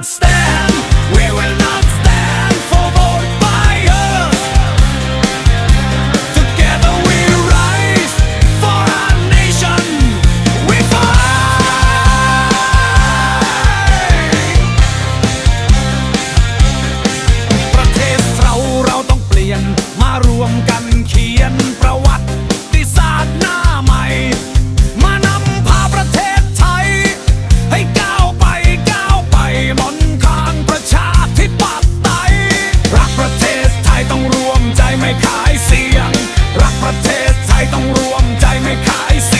upstairs. ต้องรวมใจไม่ขายสิ